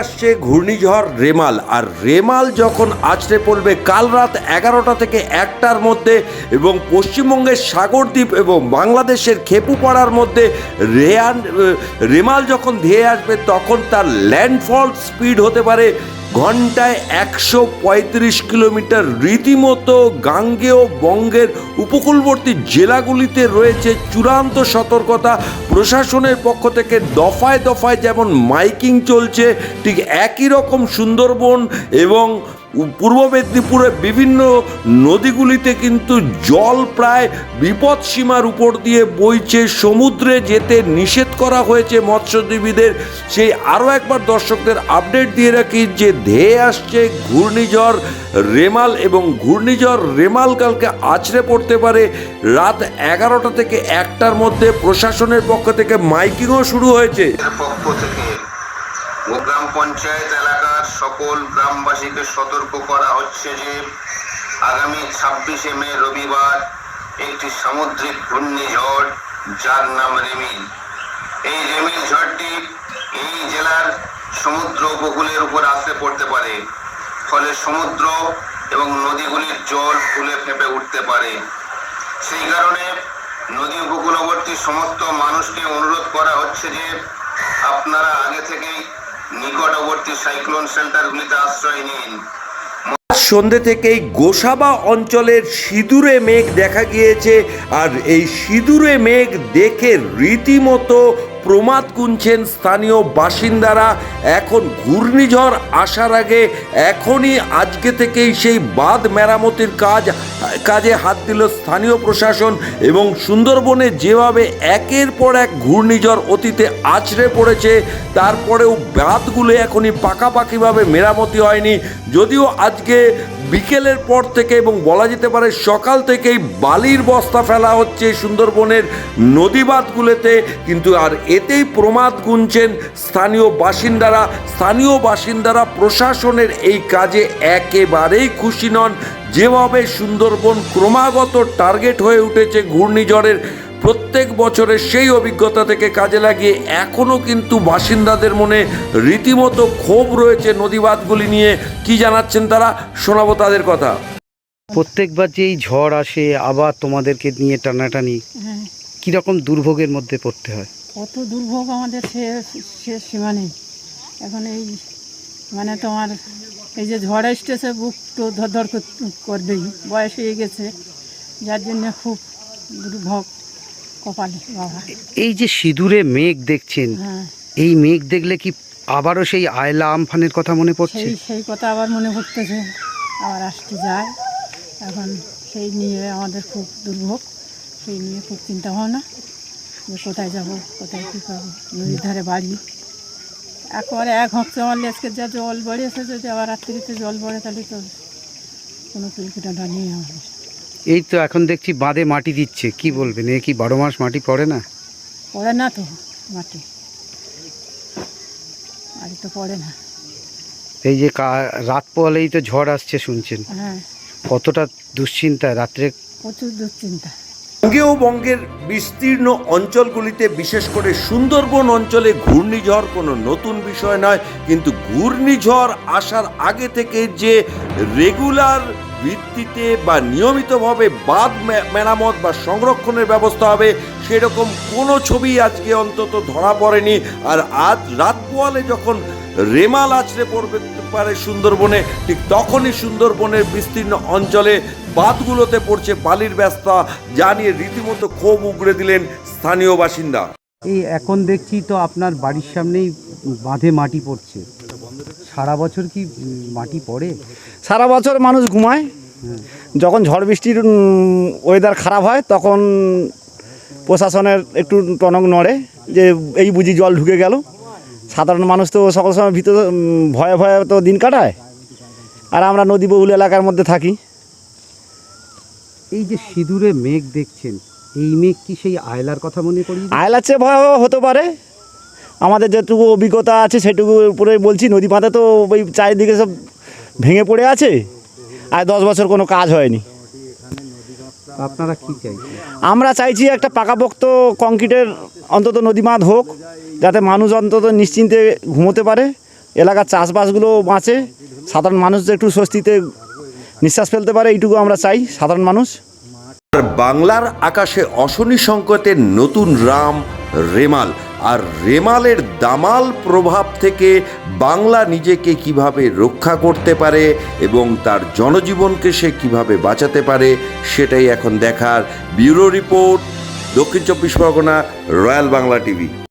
আসছে ঘূর্ণিঝড় রেমাল। আর রেমাল যখন আছড়ে পড়বে, কাল রাত এগারোটা থেকে একটার মধ্যে এবং পশ্চিমবঙ্গের সাগরদ্বীপ এবং বাংলাদেশের খেপুপাড়ার মধ্যে রেয়ান রেমাল যখন ধেয়ে আসবে, তখন তার ল্যান্ডফল স্পিড হতে পারে ঘন্টায় একশো পঁয়ত্রিশ কিলোমিটার রীতিমতো গাঙ্গেয় বঙ্গের উপকূলবর্তী জেলাগুলিতে রয়েছে চূড়ান্ত সতর্কতা। প্রশাসনের পক্ষ থেকে দফায় দফায় যেমন মাইকিং চলছে, ঠিক একই রকম সুন্দরবন এবং পূর্ব মেদিনীপুরের বিভিন্ন নদীগুলিতে কিন্তু জল প্রায় বিপদ সীমার উপর দিয়ে বইছে। সমুদ্রে যেতে নিষেধ করা হয়েছে মৎস্যজীবীদের। সেই আরও একবার দর্শকদের আপডেট দিয়ে রাখি যে ধেয়ে আসছে ঘূর্ণিঝড় রেমাল এবং ঘূর্ণিঝড় রেমাল কালকে আছড়ে পড়তে পারে। রাত এগারোটা থেকে একটার মধ্যে প্রশাসনের পক্ষ থেকে মাইকিংও শুরু হয়েছে। পক্ষ থেকে গ্রাম পঞ্চায়েত এলাকার সকল গ্রামবাসীকে সতর্ক করা হচ্ছে যে আগামী ছাব্বিশে মে রবিবার একটি সামুদ্রিক ঘূর্ণিঝড় যার নাম রেমিল। এই রেমিল ঝড়টি এই জেলার সমুদ্র উপকূলের উপর আসতে পড়তে পারে, ফলে সমুদ্র এবং নদীগুলির জল ফুলে ফেঁপে উঠতে পারে। সেই কারণে নদী উপকূলবর্তী সমস্ত মানুষকে অনুরোধ করা হচ্ছে যে আপনারা আগে থেকেই নিকটবর্তী সাইক্লোন সেন্টারগুলিতে আশ্রয় নিন। সন্ধে থেকেই গোসাবা অঞ্চলের সিঁদুরে মেঘ দেখা গিয়েছে, আর এই সিঁদুরে মেঘ দেখে রীতিমতো প্রমাদ গুনছেন স্থানীয় বাসিন্দারা এখন ঘূর্ণিঝড় আসার আগে এখনই আজকে থেকেই সেই বাঁধ মেরামতির কাজ, কাজে হাত দিল স্থানীয় প্রশাসন এবং সুন্দরবনে যেভাবে একের পর এক ঘূর্ণিঝড় অতীতে আছড়ে পড়েছে, তারপরেও বাঁধগুলো এখনই পাকাপাকিভাবে মেরামতি হয়নি। যদিও আজকে বিকেলের পর থেকে এবং বলা যেতে পারে সকাল থেকেই বালির বস্তা ফেলা হচ্ছে সুন্দরবনের নদীবাঁধগুলোতে কিন্তু আর এতেই প্রমাদ গুনছেন স্থানীয় বাসিন্দারা। স্থানীয় বাসিন্দারা প্রশাসনের এই কাজে একেবারেই খুশি নন। যেভাবে সুন্দরবন ক্রমাগত টার্গেট হয়ে উঠেছে ঘূর্ণিঝড়ের প্রত্যেক বছরের সেই অভিজ্ঞতা থেকে কাজে লাগিয়ে এখনও কিন্তু বাসিন্দাদের মনে রীতিমতো ক্ষোভ রয়েছে নদীবাদগুলি নিয়ে। কি জানাচ্ছেন তারা? শোনাবো তাদের কথা। প্রত্যেকবার যে এই ঝড় আসে আবার তোমাদেরকে নিয়ে টানাটানি হ্যাঁ। কীরকম দুর্ভোগের মধ্যে পড়তে হয়? কত দুর্ভোগ আমাদের শেষ শেষ সীমা নেই। এখন এই মানে তোমার এই যে ঝড় আসতেছে বুক তো ধর করবেই। বয়স হয়ে গেছে যার জন্য খুব দুর্ভোগ কপালে বাবা। এই যে সিঁদুরে মেঘ দেখছেন হ্যাঁ। এই মেঘ দেখলে কি আবারও সেই আয়লা আমফানের কথা মনে পড়ছে? সেই সেই কথা আবার মনে পড়তেছে আবার আসতে যায়। এখন সেই নিয়ে আমাদের খুব দুর্ভোগ সেই নিয়ে খুব চিন্তা ভাবনা। যে কোথায় যাব কোথায় কী করব? নদীর ধারে বাড়ি। একবারে এক হচ্ছে আমার আজকে যা জল বেড়েছে যদি আবার রাত্রিতে জল পড়ে তাহলে তো কোনো কিলোমিটারটা নেই আমাদের। এই তো এখন দেখছি বাঁধে মাটি দিচ্ছে কি বলবেন? এ কি বারো মাস মাটি পড়ে না? পড়ে না তো মাটি। মাটি তো পড়ে না। এই যে রাত পোয়ালেই তো ঝড় আসছে শুনছেন। হ্যাঁ। কতটা দুশ্চিন্তা রাত্রে প্রচুর দুশ্চিন্তা। বঙ্গেও বঙ্গের বিস্তীর্ণ অঞ্চলগুলিতে, বিশেষ করে সুন্দরবন অঞ্চলে ঘূর্ণিঝড় কোনো নতুন বিষয় নয়, কিন্তু ঘূর্ণিঝড় আসার আগে থেকে যে রেগুলার ভিত্তিতে বা নিয়মিতভাবে বাঁধ মেরামত বা সংরক্ষণের ব্যবস্থা হবে, সেরকম কোনো ছবি আজকে অন্তত ধরা পড়েনি। আর আজ রাত পোয়ালে যখন রেমাল আছড়ে পড়বে পারে সুন্দরবনে, ঠিক তখনই সুন্দরবনের বিস্তীর্ণ অঞ্চলে বাঁধগুলোতে পড়ছে বালির ব্যস্তা যা নিয়ে রীতিমতো ক্ষোভ উগড়ে দিলেন স্থানীয় বাসিন্দা। এই এখন দেখছি তো আপনার বাড়ির সামনেই বাঁধে মাটি পড়ছে। সারা বছর কি মাটি পড়ে? সারা বছর মানুষ ঘুমায়। যখন ঝড় বৃষ্টির ওয়েদার খারাপ হয় তখন প্রশাসনের একটু টনক নড়ে যে এই বুঝি জল ঢুকে গেল। সাধারণ মানুষ তো সকল সময় ভিতরে ভয়ে ভয়ে তো দিন কাটায়। আর আমরা নদীবহুল এলাকার মধ্যে থাকি। এই যে সিঁদুরে মেঘ দেখছেন এই মেঘ কি সেই আয়লার কথা মনে করি আয়লার চেয়ে ভয়াবহ হতে পারে। আমাদের যেটুকু অভিজ্ঞতা আছে সেটুকু উপরে বলছি নদী বাঁধে তো ওই চারিদিকে সব ভেঙে পড়ে আছে আর দশ বছর কোনো কাজ হয়নি। আপনারা কি চাইছেন? আমরা চাইছি একটা পাকাপোক্ত কংক্রিটের অন্তত নদী বাঁধ হোক যাতে মানুষ অন্তত নিশ্চিন্তে ঘুমোতে পারে এলাকার চাষবাসগুলো বাঁচে সাধারণ মানুষ একটু স্বস্তিতে নিঃশ্বাস ফেলতে পারে এইটুকু আমরা চাই সাধারণ মানুষ। বাংলার আকাশে অশনি সংকেতের নতুন রাম রেমাল। আর রেমালের দামাল প্রভাব থেকে বাংলা নিজেকে কীভাবে রক্ষা করতে পারে এবং তার জনজীবনকে সে কীভাবে বাঁচাতে পারে, সেটাই এখন দেখার ব্যুরো রিপোর্ট দক্ষিণ চব্বিশ পরগনা রয়্যাল বাংলা টিভি।